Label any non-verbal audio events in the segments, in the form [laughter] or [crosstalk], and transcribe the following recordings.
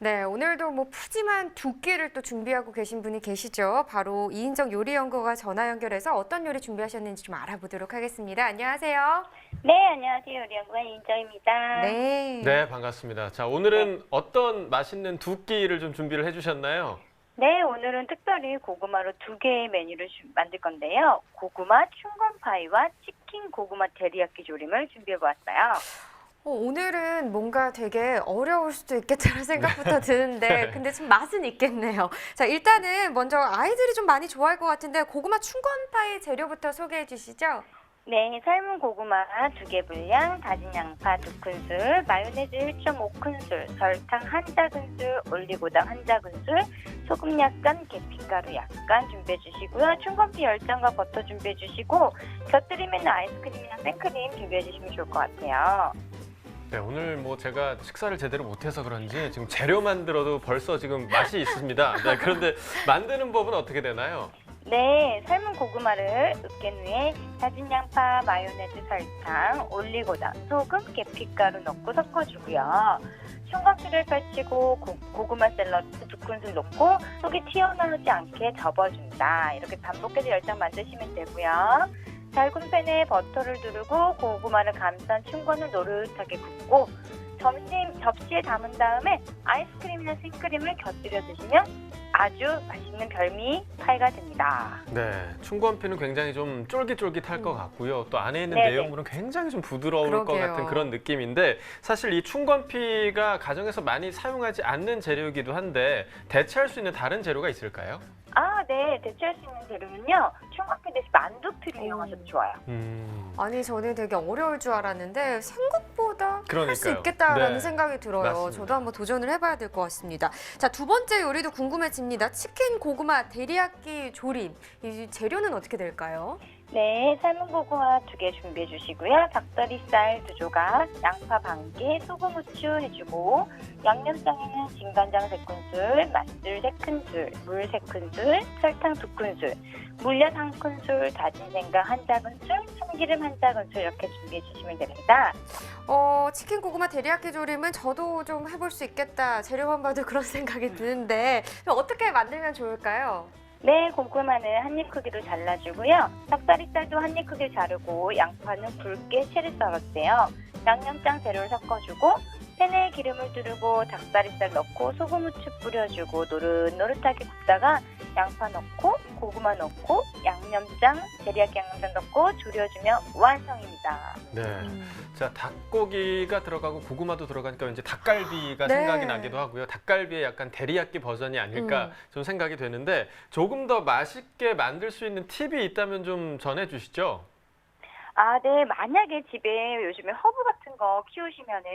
네, 오늘도 뭐 푸짐한 두 끼를 또 준비하고 계신 분이 계시죠. 바로 이인정 요리 연구가 전화 연결해서 어떤 요리 준비하셨는지 좀 알아보도록 하겠습니다. 안녕하세요. 네, 안녕하세요. 요리연구원 인정입니다. 네. 네, 반갑습니다. 자, 오늘은 어떤 맛있는 두 끼를 좀 준비를 해주셨나요? 네, 오늘은 특별히 고구마로 두 개의 메뉴를 주- 만들 건데요. 고구마 춘건 파이와 치킨 고구마 데리야끼 조림을 준비해 보았어요. 어, 오늘은 뭔가 되게 어려울 수도 있겠다는 [laughs] 생각부터 드는데 근데 좀 맛은 있겠네요. 자, 일단은 먼저 아이들이 좀 많이 좋아할 것 같은데 고구마 충건파이 재료부터 소개해 주시죠. 네, 삶은 고구마 두개 분량, 다진 양파 두 큰술, 마요네즈 1.5큰술, 설탕 한 작은술, 올리고당 한 작은술, 소금 약간, 계피가루 약간 준비해 주시고요. 춘건피 10장과 버터 준비해 주시고 곁들이면 아이스크림이나 생크림 준비해 주시면 좋을 것 같아요. 네, 오늘 뭐 제가 식사를 제대로 못해서 그런지 지금 재료만 들어도 벌써 지금 맛이 있습니다. 네, 그런데 만드는 법은 어떻게 되나요? 네, 삶은 고구마를 으깬 후에 다진 양파, 마요네즈, 설탕, 올리고당, 소금, 계피가루 넣고 섞어주고요. 흉곽기를 펼치고 고, 구마 샐러드 두 큰술 넣고 속이 튀어나오지 않게 접어준다. 이렇게 반복해서 열장 만드시면 되고요. 달군 팬에 버터를 두르고 고구마를 감싼 춘건을 노릇하게 굽고 점심 접시에 담은 다음에 아이스크림이나 생크림을 곁들여 드시면 아주 맛있는 별미 파이가 됩니다. 네, 충건피는 굉장히 좀 쫄깃쫄깃할 것 같고요. 또 안에 있는 네네. 내용물은 굉장히 좀 부드러울 것 그러게요. 같은 그런 느낌인데 사실 이 충건피가 가정에서 많이 사용하지 않는 재료이기도 한데 대체할 수 있는 다른 재료가 있을까요? 아, 네. 대체할 수 있는 재료는요. 총각피 대신 만두피를 오. 이용하셔도 좋아요. 음, 아니 저는 되게 어려울 줄 알았는데 생각보다 할 수 그러니까요. 있겠다라는 네, 생각이 들어요. 맞습니다. 저도 한번 도전을 해봐야 될 것 같습니다. 자 두 번째 요리도 궁금해집니다. 치킨 고구마 데리야끼 조림. 이 재료는 어떻게 될까요? 네. 삶은 고구마 두 개 준비해 주시고요. 닭다리살 두 조각, 양파 반 개, 소금, 후추 해주고 양념장에는 진간장 세 큰술, 맛술 세 큰술, 물 세 큰술, 설탕 두 큰술, 물엿 한 큰술, 다진 생강 한 작은술, 참기름 한 작은술 이렇게 준비해 주시면 됩니다. 어 치킨 고구마 데리야끼 조림은 저도 좀 해볼 수 있겠다. 재료만 봐도 [laughs] 그런 생각이 드는데 어떻게 만들면 좋을까요? 네, 고구마는 한 입 크기로 잘라주고요. 닭다리살도 한 입 크기로 자르고 양파는 굵게 채를 썰었대요. 양념장 재료를 섞어주고 팬에 기름을 두르고 닭다리살 넣고 소금 후추 뿌려주고 노릇노릇하게 굽다가 양파 넣고 고구마 넣고 양념장 데리야끼 양념장 넣고 졸여주면 완성입니다. 네. 음. 자, 닭고기가 들어가고 고구마도 들어가니까 왠지 닭갈비가 네. 생각이 나기도 하고요. 닭갈비의 약간 데리야끼 버전이 아닐까 음. 좀 생각이 되는데 조금 더 맛있게 만들 수 있는 팁이 있다면 좀 전해 주시죠. 아, 네. 만약에 집에 요즘에 허브 같은 거 키우시면은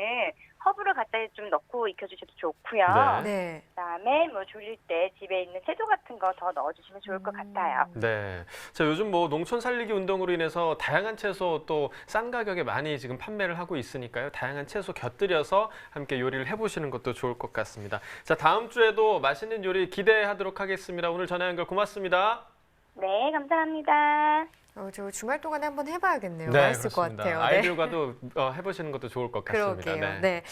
허브를 갖다 좀 넣고 익혀주셔도 좋고요. 네. 네. 그다음에 뭐 졸릴 때 집에 있는 채소 같은 거 더 넣어주시면 좋을 것 음. 같아요. 네. 자, 요즘 뭐 농촌 살리기 운동으로 인해서 다양한 채소 또 싼 가격에 많이 지금 판매를 하고 있으니까요. 다양한 채소 곁들여서 함께 요리를 해보시는 것도 좋을 것 같습니다. 자, 다음 주에도 맛있는 요리 기대하도록 하겠습니다. 오늘 전화 연결 고맙습니다. 네, 감사합니다. 어, 저 주말 동안에 한번 해봐야겠네요. 맛있을 것 같아요. 네. 아이들과도 어, 해보시는 것도 좋을 것 같습니다. 그러게요. 네. 네.